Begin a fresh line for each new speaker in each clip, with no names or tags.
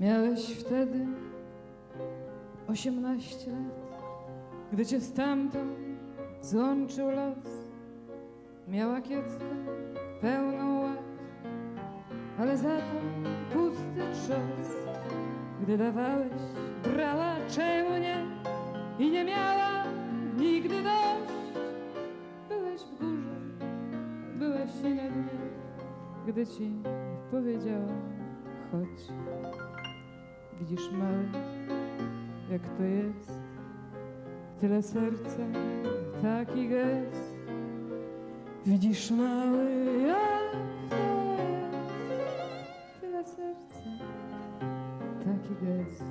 Miałeś wtedy osiemnaście lat, gdy cię stamtąd złączył los. Miała kieckę pełną łat, ale za to pusty trzos. Gdy dawałeś, brała, czemu nie? I nie miała nigdy dość. Byłeś w górze, byłeś i na dnie, gdy ci powiedziała chodź. Widzisz mały, jak to jest, tyle serca, taki gest. Widzisz mały, jak to jest, tyle serca, taki gest.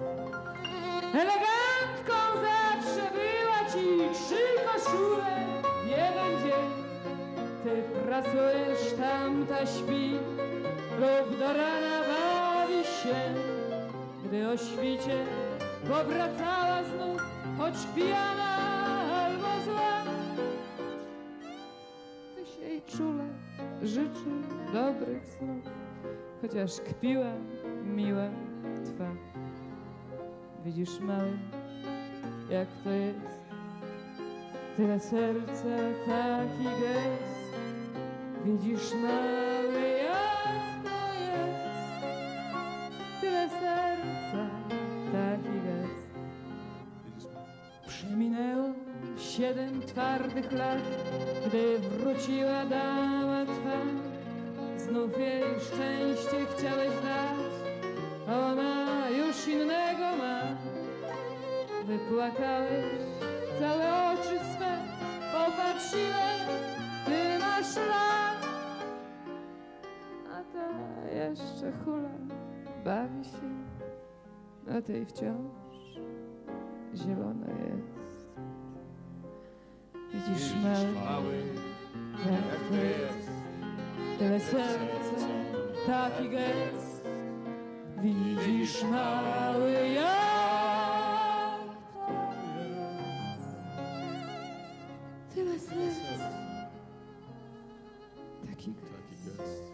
Elegancką zawsze była ci trzy koszule w jeden dzień. Ty pracujesz, tamta śpi lub do rana bawi się. Gdy o świcie powracała znów, choć pijana albo zła. Tyś jej czule życzy dobrych snów, chociaż kpiła miła twa. Widzisz mały, jak to jest, tyle serca, taki gest. Widzisz mały, Przeminęło siedem twardych lat, gdy wróciła dama twa. Znów jej szczęście chciałeś dać, a ona już innego ma. Wypłakałeś całe oczy swe, popatrzyłem, ty masz lat. A ta jeszcze hula, bawi się, a tej wciąż zielona jest. Widzisz mały,
mały,
jak to jest, tyle serca, taki gest. Widzisz mały, jak to jest, tyle gest.
taki gest.